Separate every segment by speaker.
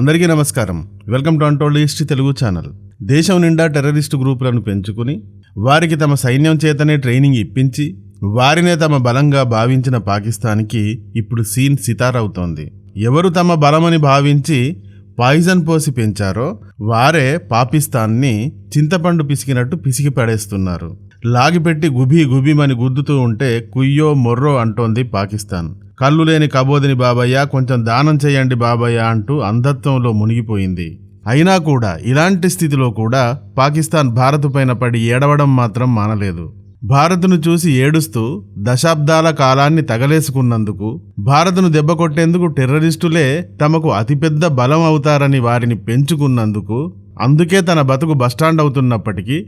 Speaker 1: అందరికీ నమస్కారం. Welcome to untold history Telugu channel. దేశం నిండా టెర్రరిస్టు గ్రూపులను పెంచుకుని వారికి తమ సైన్యం చేతనే ట్రైనింగ్ ఇప్పించి వారినే తమ బలంగా భావించిన పాకిస్తాన్కి ఇప్పుడు సీన్ సితారవుతోంది. ఎవరు తమ బలమని భావించి పాయిజన్ పోసి పెంచారో వారే పాకిస్తాన్ని చింతపండు పిసికినట్టు పిసికి పడేస్తున్నారు. లాగిపెట్టి గుబీ గుబీమని గుద్దుతూ ఉంటే కుయ్యో మొర్రో అంటోంది పాకిస్తాన్. కళ్ళు లేని కబోదిని బాబయ్య కొంచెం దానం చేయండి బాబయ్య అంటూ అంధత్వంలో మునిగిపోయింది. అయినా కూడా ఇలాంటి స్థితిలో కూడా పాకిస్తాన్ భారత్ పైన పడి ఏడవడం మాత్రం మానలేదు. భారత్ను చూసి ఏడుస్తూ దశాబ్దాల కాలాన్ని తగలేసుకున్నందుకు భారత్ను దెబ్బ కొట్టేందుకు టెర్రరిస్టులే తమకు అతిపెద్ద బలం అవుతారని వారిని పెంచుకున్నందుకు అందుకే తన బతుకు బస్టాండ్ అవుతున్నప్పటికీ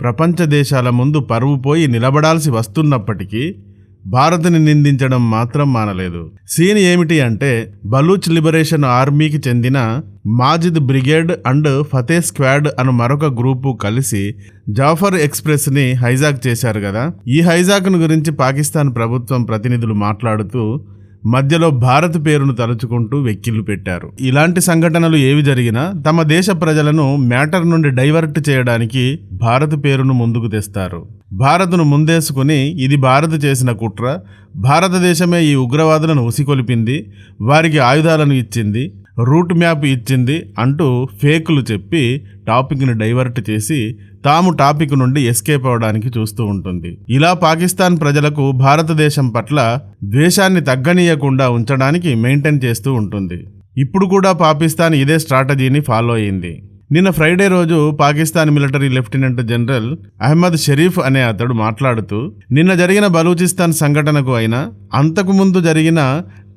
Speaker 1: ప్రపంచ దేశాల ముందు పరువు పోయి నిలబడాల్సి వస్తున్నప్పటికీ భారత్ని నిందించడం మాత్రం మానలేదు. సీన్ ఏమిటి అంటే బలూచ్ లిబరేషన్ ఆర్మీకి చెందిన Majeed brigade and Fateh squad అను మరొక గ్రూపు కలిసి జాఫర్ ఎక్స్ప్రెస్ని హైజాక్ చేశారు కదా. ఈ హైజాక్ను గురించి పాకిస్తాన్ ప్రభుత్వం ప్రతినిధులు మాట్లాడుతూ మధ్యలో భారత్ పేరును తలుచుకుంటూ వెక్కిళ్ళు పెట్టారు. ఇలాంటి సంఘటనలు ఏవి జరిగినా తమ దేశ ప్రజలను మ్యాటర్ నుండి డైవర్ట్ చేయడానికి భారత్ పేరును ముందుకు తెస్తారు. భారత్ను ముందేసుకుని ఇది భారత్ చేసిన కుట్ర భారతదేశమే ఈ ఉగ్రవాదులను ఉసికొలిపింది వారికి ఆయుధాలను ఇచ్చింది రూట్ మ్యాప్ ఇచ్చింది అంటూ ఫేకులు చెప్పి టాపిక్ని డైవర్ట్ చేసి తాము టాపిక్ నుండి ఎస్కేప్ అవడానికి చూస్తూ ఉంటుంది. ఇలా పాకిస్తాన్ ప్రజలకు భారతదేశం పట్ల ద్వేషాన్ని తగ్గనీయకుండా ఉంచడానికి మెయింటైన్ చేస్తూ ఉంటుంది. ఇప్పుడు కూడా పాకిస్తాన్ ఇదే స్ట్రాటజీని ఫాలో అయింది. నిన్న ఫ్రైడే రోజు Pakistan military lieutenant general Ahmed Sharif అనే అతడు మాట్లాడుతూ నిన్న జరిగిన బలూచిస్తాన్ సంఘటనకు అయినా అంతకుముందు జరిగిన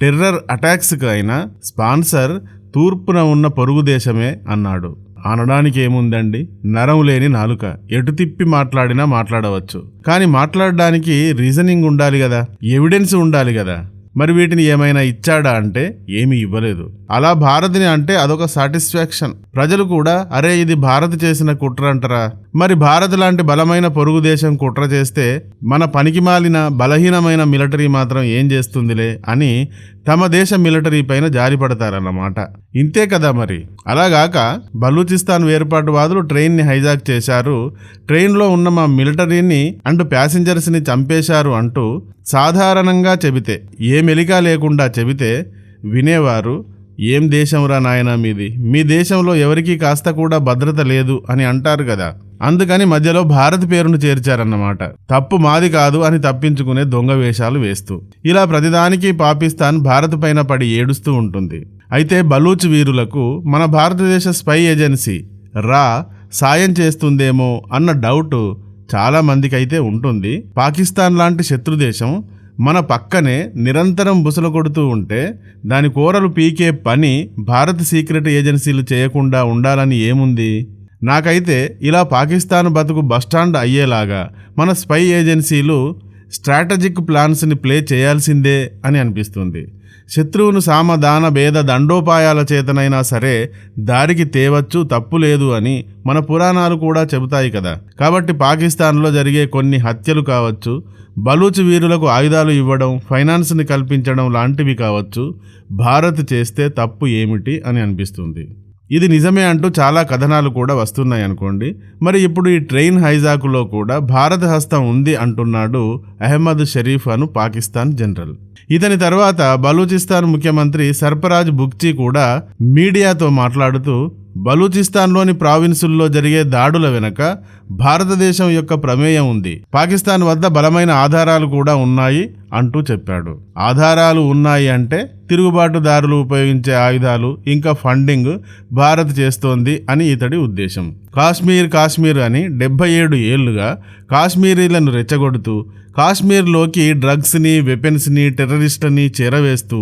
Speaker 1: టెర్రర్ అటాక్స్కి అయినా స్పాన్సర్ తూర్పున ఉన్న పొరుగు దేశమే అన్నాడు. అనడానికి ఏముందండి? నరం లేని నాలుక. ఎటు తిప్పి మాట్లాడినా మాట్లాడవచ్చు. కానీ మాట్లాడడానికి రీజనింగ్ ఉండాలి కదా? ఎవిడెన్స్ ఉండాలి కదా? మరి వీటిని ఏమైనా ఇచ్చాడా అంటే ఏమీ ఇవ్వలేదు. అలా భారత్ని అంటే అదొక సాటిస్ఫాక్షన్. ప్రజలు కూడా అరే ఇది భారత్ చేసిన కుట్ర అంటారా? మరి భారత్ లాంటి బలమైన పొరుగు దేశం కుట్ర చేస్తే మన పనికిమాలిన బలహీనమైన మిలిటరీ మాత్రం ఏం చేస్తుందిలే అని తమ దేశ మిలిటరీ పైన జారిపడతారన్నమాట. ఇంతే కదా మరి. అలాగాక బలూచిస్తాన్ వేర్పాటువాదులు ట్రైన్ని హైజాక్ చేశారు. ట్రైన్లో ఉన్న మా మిలిటరీని అండ్ ప్యాసింజర్స్ని చంపేశారు అంటూ సాధారణంగా చెబితే ఏ మెలికా లేకుండా చెబితే వినేవారు ఏం దేశంరా నాయన మీది? మీ దేశంలో ఎవరికీ కాస్త కూడా భద్రత లేదు అని అంటారు కదా. అందుకని మధ్యలో భారత్ పేరును చేర్చారన్నమాట. తప్పు మాది కాదు అని తప్పించుకునే దొంగ వేషాలు వేస్తూ. ఇలా ప్రతిదానికి పాకిస్తాన్ భారత్ పైన పడి ఏడుస్తూ ఉంటుంది. అయితే బలూచ్ వీరులకు మన భారతదేశ స్పై ఏజెన్సీ రా సాయం చేస్తుందేమో అన్న డౌట్ చాలా మందికైతే ఉంటుంది. పాకిస్తాన్ లాంటి శత్రుదేశం మన పక్కనే నిరంతరం బుసలు కొడుతూ ఉంటే దాని కూరలు పీకే పని భారత్ సీక్రెట్ ఏజెన్సీలు చేయకుండా ఉండాలని ఏముంది? నాకైతే ఇలా పాకిస్తాన్ బతుకు బస్టాండ్ అయ్యేలాగా మన స్పై ఏజెన్సీలు స్ట్రాటజిక్ ప్లాన్స్ని ప్లే చేయాల్సిందే అని అనిపిస్తుంది. శత్రువును సామదాన భేద దండోపాయాల చేతనైనా సరే దారికి తేవచ్చు తప్పు లేదు అని మన పురాణాలు కూడా చెబుతాయి కదా. కాబట్టి పాకిస్తాన్లో జరిగే కొన్ని హత్యలు కావచ్చు బలూచ్ వీరులకు ఆయుధాలు ఇవ్వడం ఫైనాన్స్ని కల్పించడం లాంటివి కావచ్చు భారత్ చేస్తే తప్పు ఏమిటి అని అనిపిస్తుంది. ఇది నిజమే అంటూ చాలా కథనాలు కూడా వస్తున్నాయి అనుకోండి. మరి ఇప్పుడు ఈ ట్రైన్ హైజాకులో కూడా భారత హస్తం ఉంది అంటున్నాడు అహ్మద్ షరీఫ్ అను పాకిస్తాన్ జనరల్. ఇతని తర్వాత బలూచిస్తాన్ ముఖ్యమంత్రి సర్పరాజ్ బుక్చీ కూడా మీడియాతో మాట్లాడుతూ బలూచిస్తాన్లోని ప్రావిన్సుల్లో జరిగే దాడుల వెనుక భారతదేశం యొక్క ప్రమేయం ఉంది. పాకిస్తాన్ వద్ద బలమైన ఆధారాలు కూడా ఉన్నాయి. అంటూ చెప్పాడు. ఆధారాలు ఉన్నాయి అంటే తిరుగుబాటుదారులు ఉపయోగించే ఆయుధాలు ఇంకా ఫండింగ్ భారత్ చేస్తోంది అని ఇతడి ఉద్దేశం. కాశ్మీర్ కాశ్మీర్ అని డెబ్బై ఏడు ఏళ్ళుగా కాశ్మీరీలను రెచ్చగొడుతూ కాశ్మీర్లోకి డ్రగ్స్ని వెపన్స్ని టెర్రరిస్ట్ని చేరవేస్తూ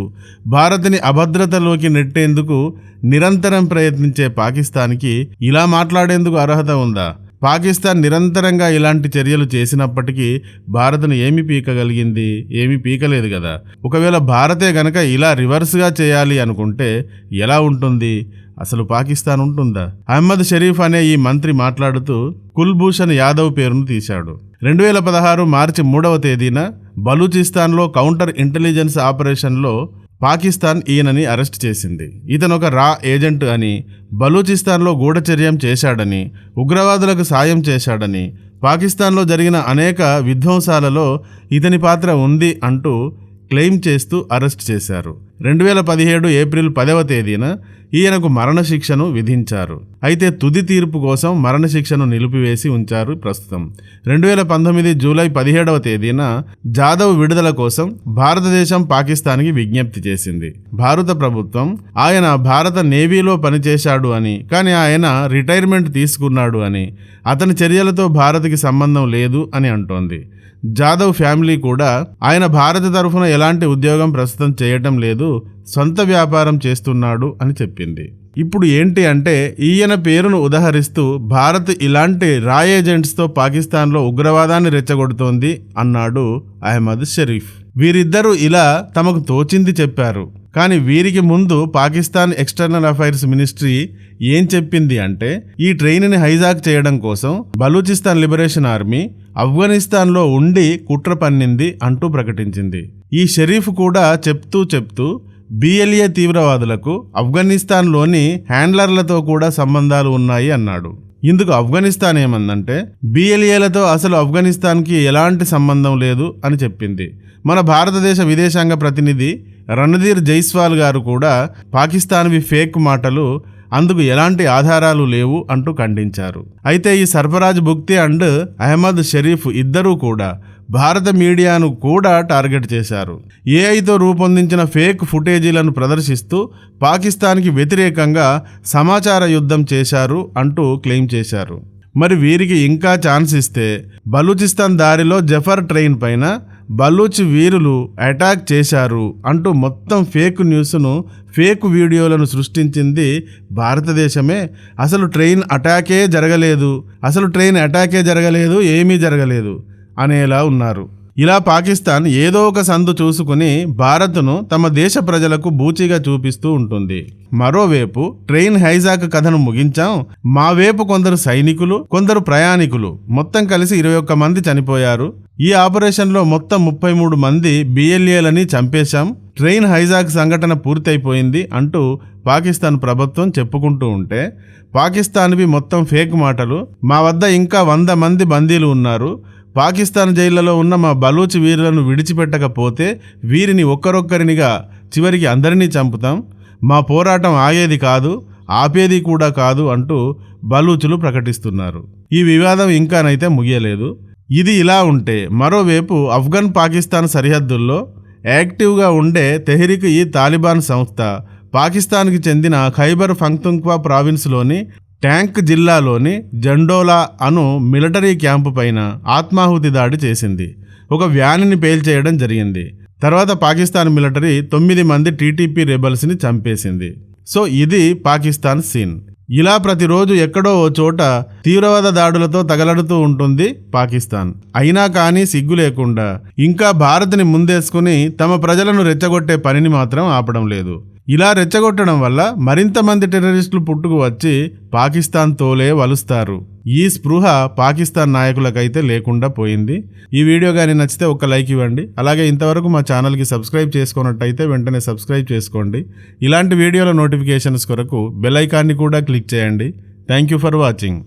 Speaker 1: భారత్ని అభద్రతలోకి నెట్టేందుకు నిరంతరం ప్రయత్నించే పాకిస్తాన్కి ఇలా మాట్లాడేందుకు అర్హత ఉందా? పాకిస్తాన్ నిరంతరంగా ఇలాంటి చర్యలు చేసినప్పటికీ భారత్ను ఏమి పీకగలిగింది? ఏమీ పీకలేదు కదా. ఒకవేళ భారతే గనక ఇలా రివర్స్గా చేయాలి అనుకుంటే ఎలా ఉంటుంది? అసలు పాకిస్తాన్ ఉంటుందా? అహ్మద్ షరీఫ్ అనే ఈ మంత్రి మాట్లాడుతూ కుల్భూషణ్ యాదవ్ పేరును తీశాడు. రెండు వేల పదహారు మార్చి మూడవ తేదీన బలూచిస్తాన్లో కౌంటర్ ఇంటెలిజెన్స్ ఆపరేషన్లో పాకిస్తాన్ ఈయనని అరెస్ట్ చేసింది. ఇతనొక ఒక రా ఏజెంట్ అని బలూచిస్తాన్లో గూఢచర్యం చేశాడని ఉగ్రవాదులకు సాయం చేశాడని పాకిస్తాన్లో జరిగిన అనేక విధ్వంసాలలో ఇతని పాత్ర ఉంది అంటూ క్లెయిమ్ చేస్తూ అరెస్ట్ చేశారు. రెండు వేల పదిహేడు ఏప్రిల్ పదవ తేదీన ఈయనకు మరణశిక్షను విధించారు. అయితే తుది తీర్పు కోసం మరణశిక్షను నిలిపివేసి ఉంచారు ప్రస్తుతం. రెండు వేల పంతొమ్మిది జూలై పదిహేడవ తేదీన జాదవ్ విడుదల కోసం భారతదేశం పాకిస్తాన్కి విజ్ఞప్తి చేసింది. భారత ప్రభుత్వం ఆయన భారత నేవీలో పనిచేశాడు అని కానీ ఆయన రిటైర్మెంట్ తీసుకున్నాడు అని అతని చర్యలతో భారత్కి సంబంధం లేదు అని అంటోంది. జాదవ్ ఫ్యామిలీ కూడా ఆయన భారత తరఫున ఎలాంటి ఉద్యోగం ప్రస్తుతం చేయటం లేదు సొంత వ్యాపారం చేస్తున్నాడు అని చెప్పింది. ఇప్పుడు ఏంటి అంటే ఈయన పేరును ఉదహరిస్తూ భారత్ ఇలాంటి రా ఏజెంట్స్తో పాకిస్తాన్లో ఉగ్రవాదాన్ని రెచ్చగొడుతోంది అన్నాడు అహ్మద్ షరీఫ్. వీరిద్దరూ ఇలా తమకు తోచింది చెప్పారు. కానీ వీరికి ముందు పాకిస్తాన్ ఎక్స్టర్నల్ అఫైర్స్ మినిస్ట్రీ ఏం చెప్పింది అంటే ఈ ట్రైన్ని హైజాక్ చేయడం కోసం బలూచిస్తాన్ లిబరేషన్ ఆర్మీ ఆఫ్ఘనిస్తాన్లో ఉండి కుట్ర పన్నింది అంటూ ప్రకటించింది. ఈ షరీఫ్ కూడా చెప్తూ చెప్తూ బిఎల్ఏ తీవ్రవాదులకు ఆఫ్ఘనిస్తాన్లోని హ్యాండ్లర్లతో కూడా సంబంధాలు ఉన్నాయి అన్నాడు. ఇందుకు ఆఫ్ఘనిస్తాన్ ఏమందంటే బిఎల్ఏలతో అసలు ఆఫ్ఘనిస్తాన్కి ఎలాంటి సంబంధం లేదు అని చెప్పింది. మన భారతదేశ విదేశాంగ ప్రతినిధి రణధీర్ జైస్వాల్ గారు కూడా పాకిస్తాన్వి ఫేక్ మాటలు అందుకు ఎలాంటి ఆధారాలు లేవు అంటూ ఖండించారు. అయితే ఈ సర్ఫరాజ్ బుక్తి అండ్ అహ్మద్ షరీఫ్ ఇద్దరూ కూడా భారత మీడియాను కూడా టార్గెట్ చేశారు. ఏఐతో రూపొందించిన ఫేక్ ఫుటేజీలను ప్రదర్శిస్తూ పాకిస్తాన్కి వ్యతిరేకంగా సమాచార యుద్ధం చేశారు అంటూ క్లెయిమ్ చేశారు. మరి వీరికి ఇంకా ఛాన్స్ ఇస్తే బలూచిస్తాన్ దారిలో జఫర్ ట్రైన్ పైన బలూచ్ వీరులు అటాక్ చేశారు అంటూ మొత్తం ఫేక్ న్యూస్ను ఫేక్ వీడియోలను సృష్టించింది భారతదేశమే. అసలు ట్రైన్ అటాకే జరగలేదు. అసలు ట్రైన్ అటాకే జరగలేదు ఏమీ జరగలేదు అనేలా ఉన్నారు. ఇలా పాకిస్తాన్ ఏదో ఒక సందు చూసుకుని భారత్ను తమ దేశ ప్రజలకు బూచిగా చూపిస్తూ ఉంటుంది. మరోవైపు ట్రైన్ హైజాక్ కథను ముగించాం. మా వైపు కొందరు సైనికులు కొందరు ప్రయాణికులు మొత్తం కలిసి ఇరవై ఒక్క మంది చనిపోయారు. ఈ ఆపరేషన్లో మొత్తం ముప్పై మూడు మంది బిఎల్ఏలని చంపేశాం. ట్రైన్ హైజాక్ సంఘటన పూర్తయిపోయింది అంటూ పాకిస్తాన్ ప్రభుత్వం చెప్పుకుంటూ ఉంటే పాకిస్తాన్వి మొత్తం ఫేక్ మాటలు. మా వద్ద ఇంకా వంద మంది బందీలు ఉన్నారు. పాకిస్తాన్ జైళ్ళలో ఉన్న మా బలూచ్ వీరులను విడిచిపెట్టకపోతే వీరిని ఒక్కరొక్కరినిగా చివరికి అందరినీ చంపుతాం. మా పోరాటం ఆగేది కాదు ఆపేది కూడా కాదు అంటూ బలూచులు ప్రకటిస్తున్నారు. ఈ వివాదం ఇంకానైతే ముగియలేదు. ఇది ఇలా ఉంటే మరోవైపు ఆఫ్ఘన్ పాకిస్తాన్ సరిహద్దుల్లో యాక్టివ్గా ఉండే తెహ్రిక్ ఈ తాలిబాన్ సంస్థ పాకిస్తాన్కి చెందిన ఖైబర్ ఫంక్తుంక్వా ప్రావిన్స్లోని ట్యాంక్ జిల్లాలోని జండోలా అను మిలిటరీ క్యాంపు పైన ఆత్మాహుతి దాడి చేసింది. ఒక వ్యాన్ని పేల్చేయడం జరిగింది. తర్వాత పాకిస్తాన్ మిలిటరీ తొమ్మిది మంది టీటీపీ రెబల్స్ని చంపేసింది. సో ఇది పాకిస్తాన్ సీన్. ఇలా ప్రతిరోజు ఎక్కడో ఓ చోట తీవ్రవాద దాడులతో తగలడుతూ ఉంటుంది పాకిస్తాన్. అయినా కానీ సిగ్గు లేకుండా ఇంకా భారత్ని ముందేసుకుని తమ ప్రజలను రెచ్చగొట్టే పనిని మాత్రం ఆపడం లేదు. ఇలా రెచ్చగొట్టడం వల్ల మరింత మంది టెర్రరిస్టులు పుట్టుకు వచ్చి పాకిస్తాన్ తోలే వలుస్తారు. ఈ స్పృహ పాకిస్తాన్ నాయకులకైతే లేకుండా పోయింది. ఈ వీడియో కానీ నచ్చితే ఒక లైక్ ఇవ్వండి. అలాగే ఇంతవరకు మా ఛానల్కి సబ్స్క్రైబ్ చేసుకున్నట్టయితే వెంటనే సబ్స్క్రైబ్ చేసుకోండి. ఇలాంటి వీడియోల నోటిఫికేషన్స్ కొరకు బెల్ ఐకాన్ని కూడా క్లిక్ చేయండి. Thank you for watching.